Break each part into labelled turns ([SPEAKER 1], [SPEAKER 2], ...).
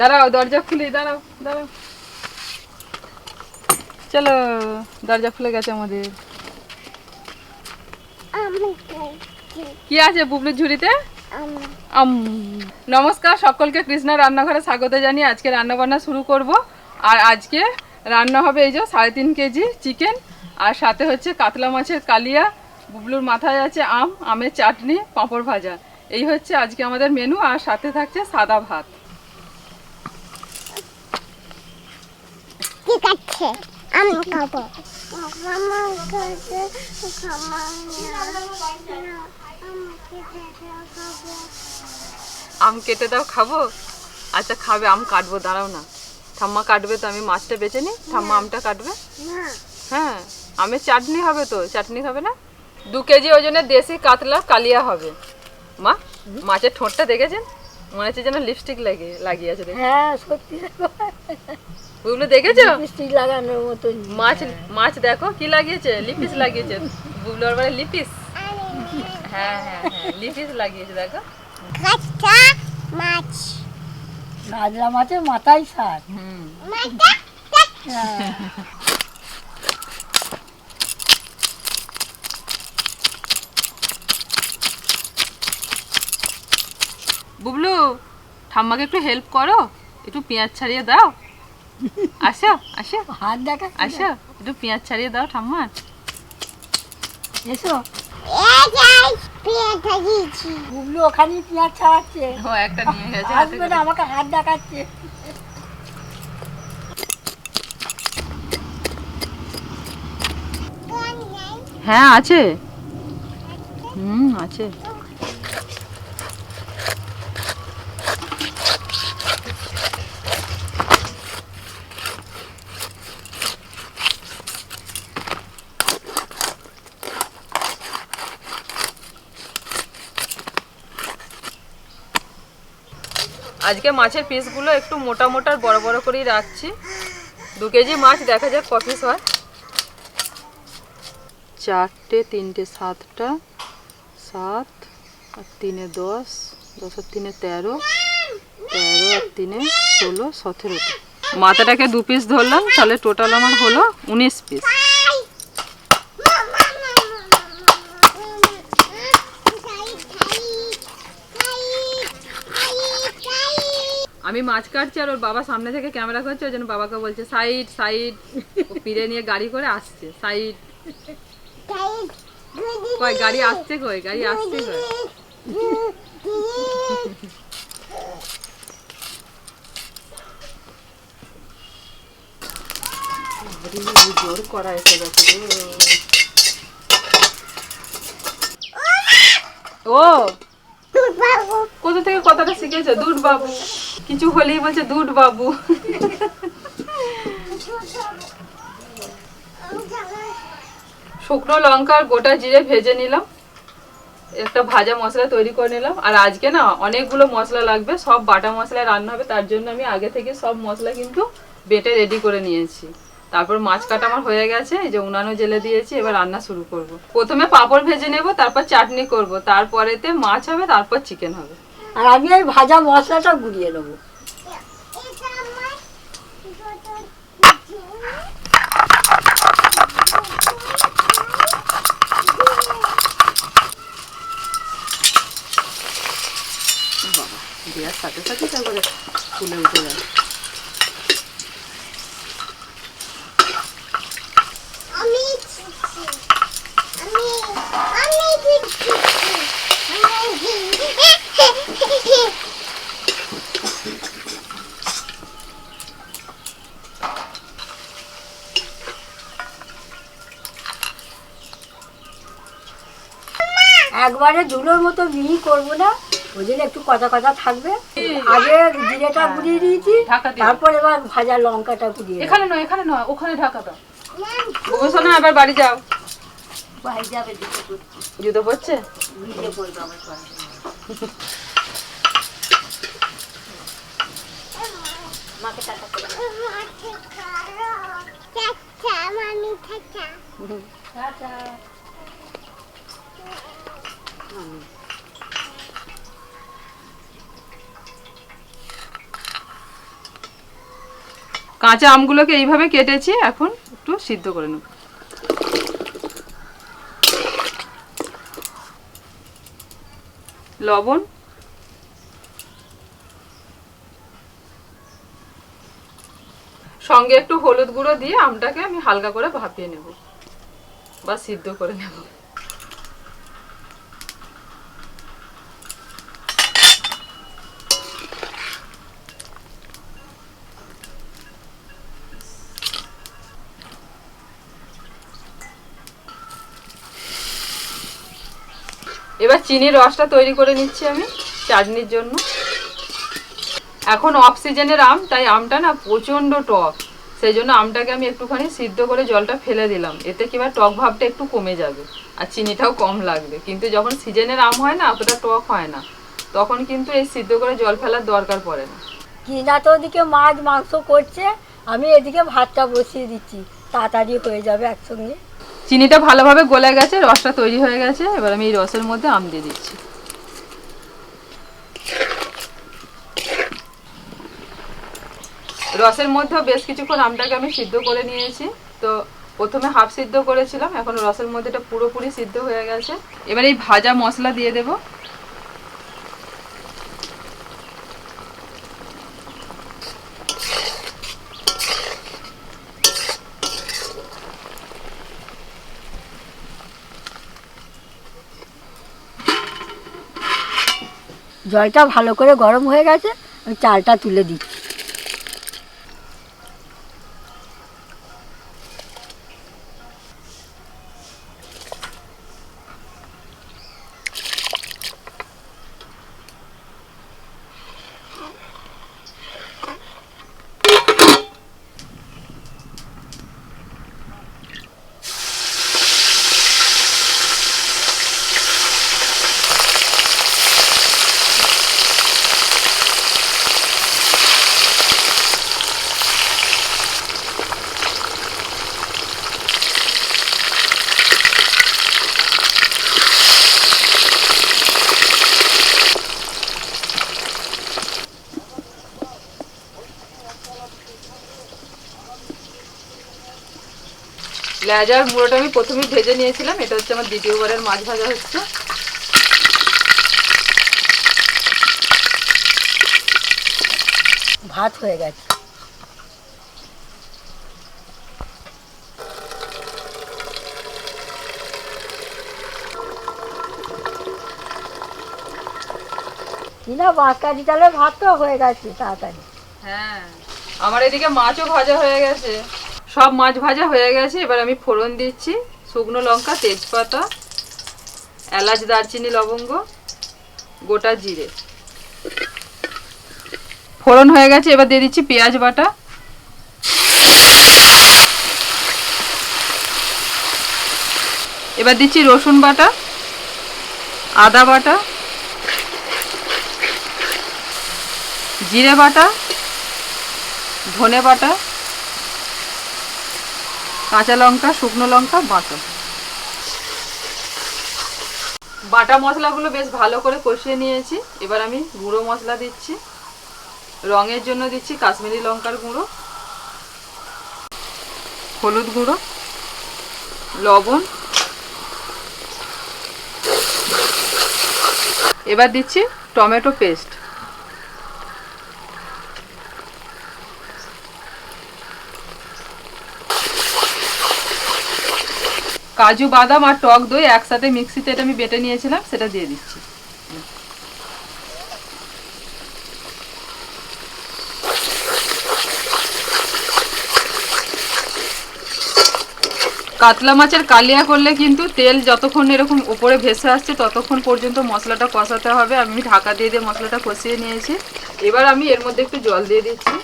[SPEAKER 1] দাঁড়াও, দরজা খুলে, দাঁড়াও দাঁড়াও। চলো, দরজা খুলে গেছে আমাদের। কি আছে বুবলুর ঝুড়িতে? নমস্কার, সকলকে কৃষ্ণা রান্নাঘরে স্বাগত জানিয়ে আজকে রান্না বান্না শুরু করব। আর আজকে রান্না হবে এই যে সাড়ে তিন কেজি চিকেন, আর সাথে হচ্ছে কাতলা মাছের কালিয়া, বুবলুর মাথায় আছে আম, আমের চাটনি, পাঁপড় ভাজা। এই হচ্ছে আজকে আমাদের মেনু আর সাথে থাকছে সাদা ভাত।
[SPEAKER 2] ঠিক আছে আমি খাব।
[SPEAKER 1] আম কেটে দাও খাব? আচ্ছা খাবে আম কাটবো দাঁড়াও না। ঠাম্মা কাটবে তো আমি মাছটা বেছে নিই। ঠাম্মা আমটা কাটবে? হ্যাঁ আমের চাটনি হবে তো চাটনি হবে না? দু কেজি ওজনের দেশি কাতলা কালিয়া হবে। মা মাছের ঠোঁটটা দেখেছেন? মনে হচ্ছে যেন লিপস্টিক লাগিয়ে লাগিয়ে আছে দেখে
[SPEAKER 3] হ্যাঁ সত্যি।
[SPEAKER 1] ওগুলো দেখেছ?
[SPEAKER 3] লিপস্টিক লাগানোর মতন।
[SPEAKER 1] মাছ মাছ দেখো কি লাগিয়েছে? লিপিস লাগিয়েছে। বুবলোর বাড়ি লিপিস হ্যাঁ হ্যাঁ হ্যাঁ লিপিস লাগিয়েছে দেখো।
[SPEAKER 2] কাঁচা মাছ।
[SPEAKER 3] গাজরা মাছের মাথায় সার
[SPEAKER 1] হুম। বুবলু ঠাম্মাকে একটু হেল্প করো। একটু পেঁয়াজ ছাড়িয়ে দাও। আসো আসো।
[SPEAKER 3] হাত দেখা
[SPEAKER 1] আসো একটু পেঁয়াজ ছাড়িয়ে দাও ঠাম্মার
[SPEAKER 3] এসো। বুবলু ওখানেই পেঁয়াজ ছাড়াচ্ছে।
[SPEAKER 1] ও একটা নিয়ে গেছে
[SPEAKER 3] আসবে না আমাকে হাত দেখাচ্ছে।
[SPEAKER 1] হ্যাঁ আছে। হুম আছে। আজকে মাছের পিসগুলো একটু মোটা মোটা বড় বড় করেই রাখছি। দু কেজি মাছ দেখা যাক ক পিস হয়। চারটে, তিনটে, সাতটা, সাত, আর তিনে দশ দশ আর তিনে তেরো তেরো আর তিনে ষোলো, সতেরোটা। মাথাটাকে দু পিস ধরলাম, তাহলে টোটাল আমার হলো উনিশ পিস। আমি মাছ কাটছি আর ওর বাবা সামনে থেকে ক্যামেরা করছে, ওই জন্য বাবাকে বলছে, সাইড সাইড। পিড়ে নিয়ে গাড়ি করে আসছে, সাইড। কই, গাড়ি আসছে কই, গাড়ি আসছে কই? জোর করা এসে গেছে ও কোথা থেকে কথাটা শিখেছো? দুধ বাবু কিছু হলেই বলছে দুধ বাবু শুকনো লঙ্কা আর গোটা জিরে ভেজে নিলাম। একটা ভাজা মশলা তৈরি করে নিলাম। আর আজকে না অনেকগুলো মশলা লাগবে। সব বাটা মশলা রান্না হবে। তার জন্য আমি আগে থেকে সব মশলা কিন্তু বেটে রেডি করে নিয়েছি। তারপর মাছ কাটা আমার হয়ে গেছে এই যে উনানো জেলে দিয়েছি এবার রান্না শুরু করব। প্রথমে পাঁপড় ভেজে নেব তারপর চাটনি করব তারপরেতে মাছ হবে তারপর চিকেন হবে।
[SPEAKER 3] আর আমি এই ভাজা মশলাটা গুলিয়ে নেব।
[SPEAKER 1] দেওয়ার সাথে সাথে তারপরে ফুলে উঠে যায়
[SPEAKER 2] আমি আমি আমি দিচ্ছি
[SPEAKER 3] একবারে ধুলোর মতো মিহি করব না ওই জন্য একটু কথা কথা থাকবে। আগে জিরেটা গুলিয়ে দিয়েছি তারপর এবার ভাজা লঙ্কাটা গুলিয়ে
[SPEAKER 1] এখানে নয় এখানে নয় ওখানে ঢাকা দাও। শোনা বাড়ি যাও।
[SPEAKER 3] বাড়ি যাবে
[SPEAKER 1] জুতো পড়ছে
[SPEAKER 3] পড়বে আমার মাকে।
[SPEAKER 1] কাঁচা আমগুলোকে এইভাবে কেটেছি, এখন একটু সিদ্ধ করে নেব লবণ। সঙ্গে একটু হলুদ গুঁড়ো দিয়ে আমটাকে আমি হালকা করে ভাপিয়ে নেব বা সিদ্ধ করে নেব। এবার চিনির রসটা তৈরি করে নিচ্ছি আমি চাটনির জন্য। এখন অফ সিজনের আম, তাই আমটা না প্রচণ্ড টক। সেই জন্য আমটাকে আমি একটুখানি সিদ্ধ করে জলটা ফেলে দিলাম। এতে কি এবার টক ভাবটা একটু কমে যাবে আর চিনিটাও কম লাগবে। কিন্তু যখন সিজনের আম হয় না, অতটা টক হয় না। তখন কিন্তু এই সিদ্ধ করে জল ফেলার দরকার পড়ে না।
[SPEAKER 3] কিনা তো ওদিকে মাছ, মাংস করছে, আমি এদিকে ভাতটা বসিয়ে দিচ্ছি। তাড়াতাড়ি হয়ে যাবে একসঙ্গে।
[SPEAKER 1] চিনিটা ভালোভাবে গলে গেছে, রসটা তৈরি হয়ে গেছে। এবার আমি এই রসের মধ্যে আম দিয়ে দিচ্ছি। রসের মধ্যেও বেশ কিছুক্ষণ আমটাকে আমি সিদ্ধ করে নিয়েছি। তো প্রথমে হাফ সিদ্ধ করেছিলাম, এখন রসের মধ্যে এটা পুরোপুরি সিদ্ধ হয়ে গেছে। এবার এই ভাজা মশলা দিয়ে দেব।
[SPEAKER 3] জলটা ভালো করে গরম হয়ে গেছে আমি চালটা তুলে দিচ্ছি।
[SPEAKER 1] লেজার মুড়োটা আমি প্রথমেই ভেজে নিয়েছিলাম এটা হচ্ছে আমার দ্বিতীয়বারের মাছ ভাজা হচ্ছে।
[SPEAKER 3] ভাত হয়ে গেছে। কিনা বাঁশকাঠি চালের ভাত তো হয়ে গেছে তাড়াতাড়ি।
[SPEAKER 1] হ্যাঁ আমার এদিকে মাছও ভাজা হয়ে গেছে। সব মাছ ভাজা হয়ে গেছে, এবার আমি ফোড়ন দিচ্ছি, শুকনো লঙ্কা, তেজপাতা, এলাচ, দারচিনি, লবঙ্গ, গোটা জিরে। ফোড়ন হয়ে গেছে, এবার দিয়ে দিচ্ছি পেঁয়াজ বাটা। এবার দিচ্ছি রসুন বাটা, আদা বাটা, জিরে বাটা, ধনে বাটা কাঁচা লঙ্কা, শুকনো লঙ্কা, বাটা। বাটা মশলাগুলো বেশ ভালো করে কষিয়ে নিয়েছি। এবার আমি গুঁড়ো মশলা দিচ্ছি। রঙের জন্য দিচ্ছি কাশ্মীরি লঙ্কার গুঁড়ো, হলুদ গুঁড়ো, লবণ। এবার দিচ্ছি টমেটো পেস্ট। কাজু, বাদাম আর টক দই একসাথে মিক্সিতে এটা আমি বেটে নিয়েছিলাম, সেটা দিয়ে দিচ্ছি। কাতলা মাছের কালিয়া করলে কিন্তু তেল যতক্ষণ এরকম উপরে ভেসে আসছে, ততক্ষণ পর্যন্ত মশলাটা কষাতে হবে। আমি ঢাকা দিয়ে দিয়ে মশলাটা কষিয়ে নিয়েছি। এবার আমি এর মধ্যে একটু জল দিয়ে দিচ্ছি।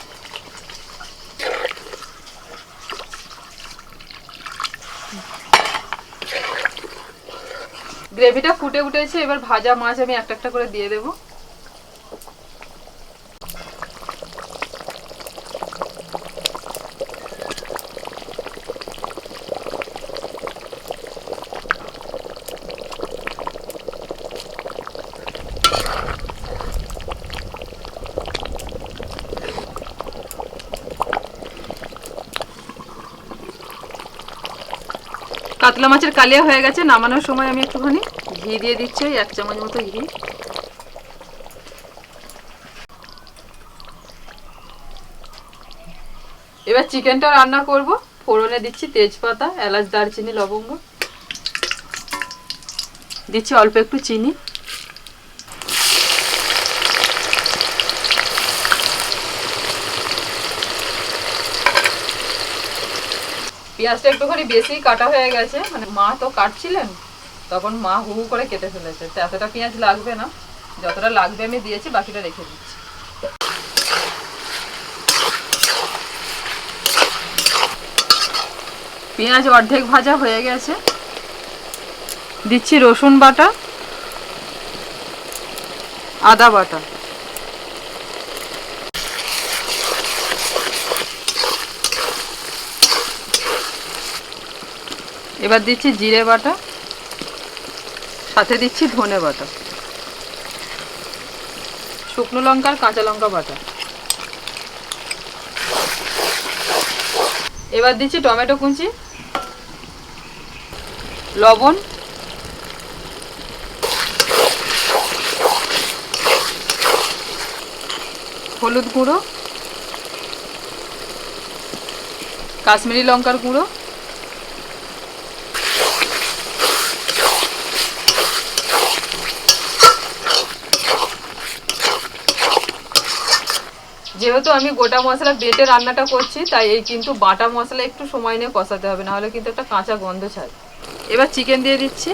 [SPEAKER 1] গ্রেভিটা ফুটে উঠেছে এবার ভাজা মাছ আমি একটা একটা করে দিয়ে দেবো। কাতলা মাছের কালিয়া হয়ে গেছে, নামানোর সময় আমি একটুখানি ঘি দিয়ে দিচ্ছি, এক চামচ মতো ঘি। এবার চিকেনটা রান্না করব। ফোড়নে দিচ্ছি তেজপাতা, এলাচ, দারচিনি, লবঙ্গ। দিচ্ছি অল্প একটু চিনি। পেঁয়াজটা একটুখানি বেশি কাটা হয়ে গেছে। মানে মা তো কাটছিলেন, তখন মা হু হু করে কেটে ফেলেছে। তো এতটা পেঁয়াজ লাগবে না, যতটা লাগবে আমি দিয়েছি, বাকিটা রেখে দিচ্ছি। পেঁয়াজ অর্ধেক ভাজা হয়ে গেছে। দিচ্ছি রসুন বাটা, আদা বাটা। এবার দিচ্ছি জিরে বাটা, সাথে দিচ্ছি ধনে বাটা, শুকনো লঙ্কা আর কাঁচা লঙ্কা বাটা। এবার দিচ্ছি টমেটো কুচি, লবণ, হলুদ গুঁড়ো, কাশ্মীরি লঙ্কার গুঁড়ো যেহেতু আমি গোটা মশলা বেটে রান্নাটা করছি, তাই এই কিন্তু বাটা মশলা একটু সময় নিয়ে কষাতে হবে, নাহলে কিন্তু একটা কাঁচা গন্ধ ছাড়ে এবার চিকেন দিয়ে দিচ্ছি।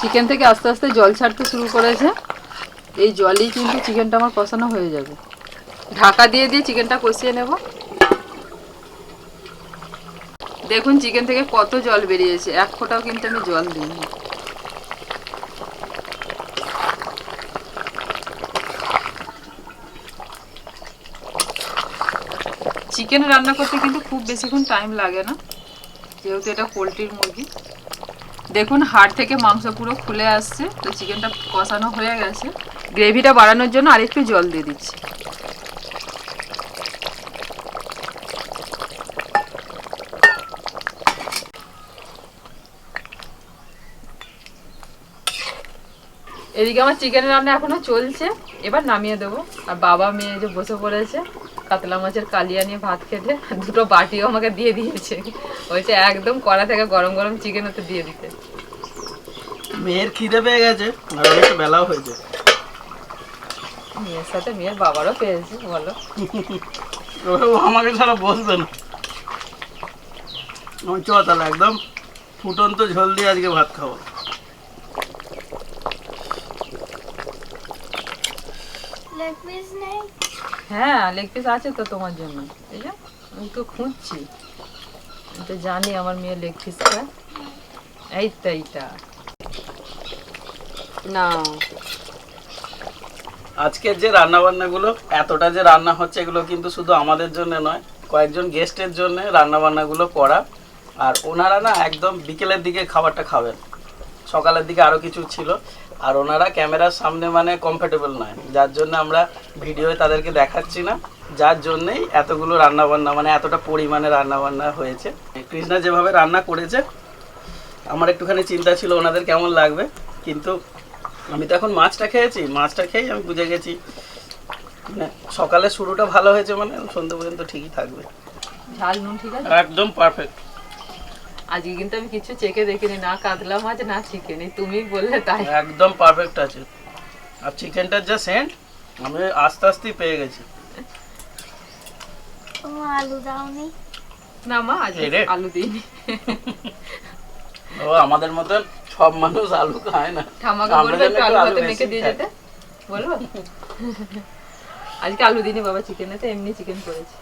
[SPEAKER 1] চিকেন থেকে আস্তে আস্তে জল ছাড়তে শুরু করেছে। এই জলেই কিন্তু চিকেনটা আমার কষানো হয়ে যাবে। ঢাকা দিয়ে দিয়ে চিকেনটা কষিয়ে নেব। দেখুন চিকেন থেকে কত জল বেরিয়েছে, এক ফোঁটাও কিন্তু আমি জল দিইনি। চিকেন রান্না করতে কিন্তু খুব বেশিক্ষণ টাইম লাগে না, যেহেতু এটা পোলট্রির মুরগি। দেখুন হাড় থেকে মাংস পুরো খুলে আসছে, তো চিকেনটা কষানো হয়ে গেছে। গ্রেভিটা বাড়ানোর জন্য আরেকটু জল দিয়ে দিচ্ছি। এদিকে আমার চিকেন রান্না এখনও চলছে। এবার নামিয়ে দেবো। আর বাবা মেয়ে যে বসে পড়েছে, কাতলা মাছের কালিয়া নিয়ে ভাত খেতে, দুটো বাটিও আমাকে দিয়ে দিয়েছে। ওইটা একদম কড়া থেকে গরম গরম চিকেন ওতে দিয়ে দিতে।
[SPEAKER 4] মেয়ের খিদে পেয়ে গেছে বেলাও হয়েছে।
[SPEAKER 1] মেয়ের সাথে মেয়ের বাবারও পেয়েছে বলো।
[SPEAKER 4] ও আমাকে ছাড়া বসবে না। আমি চ তাহলে একদম ফুটন্ত ঝোল দিয়ে আজকে ভাত খাব।
[SPEAKER 2] লেগ পিস নেই?
[SPEAKER 1] হ্যাঁ লেগ পিস আছে তো তোমার জন্য। এই যে আমি তো খুঁজছি। আমি তো জানি আমার মেয়ের লেগ পিসটা এই তো এইটা। না
[SPEAKER 4] আজকের যে রান্না বান্নাগুলো এতটা যে রান্না হচ্ছে, এগুলো কিন্তু শুধু আমাদের জন্য নয়, কয়েকজন গেস্টের জন্য রান্না বান্নাগুলো করা। আর ওনারা না একদম বিকেলের দিকে খাবারটা খাবেন। সকালের দিকে আরও কিছু ছিল। আর ওনারা ক্যামেরার সামনে মানে কমফোর্টেবল নয়। যার জন্য আমরা ভিডিওয়ে তাদেরকে দেখাচ্ছি না। যার জন্যই এতগুলো রান্না বান্না মানে এতটা পরিমাণে রান্না বান্না হয়েছে। কৃষ্ণা যেভাবে রান্না করেছে, আমার একটুখানি চিন্তা ছিল ওনাদের কেমন লাগবে, কিন্তু আমি তো এখন মাছটা খেয়েছি মাছটা খেয়েই আমি বুঝে গেছি। মানে সকালে শুরুটা ভালো হয়েছে মানে সন্ধ্যে পর্যন্ত ঠিকই থাকবে।
[SPEAKER 1] ঝাল নুন ঠিক আছে?
[SPEAKER 4] একদম পারফেক্ট
[SPEAKER 1] আজকে কিন্তু আমি কিছু চেকে দেখিনি না কাতলা মাছ না চিকেন তুমি বললে তাই।
[SPEAKER 4] একদম পারফেক্ট আছে। আর চিকেনটার যা সেন্ট আমি আস্তে আস্তেই পেয়ে গেছি।
[SPEAKER 2] আলু দাওনি।
[SPEAKER 1] না মা। আলু দিইনি।
[SPEAKER 4] ও আমাদের মতন সব মানুষ আলু খায় না।
[SPEAKER 1] ঠামাকে বলবে একটু আলু
[SPEAKER 4] হাতে
[SPEAKER 1] মেখে দিয়ে যেতে। বলব? আজকে আলু দিনে বাবা চিকেন এতে এমনি চিকেন করেছি।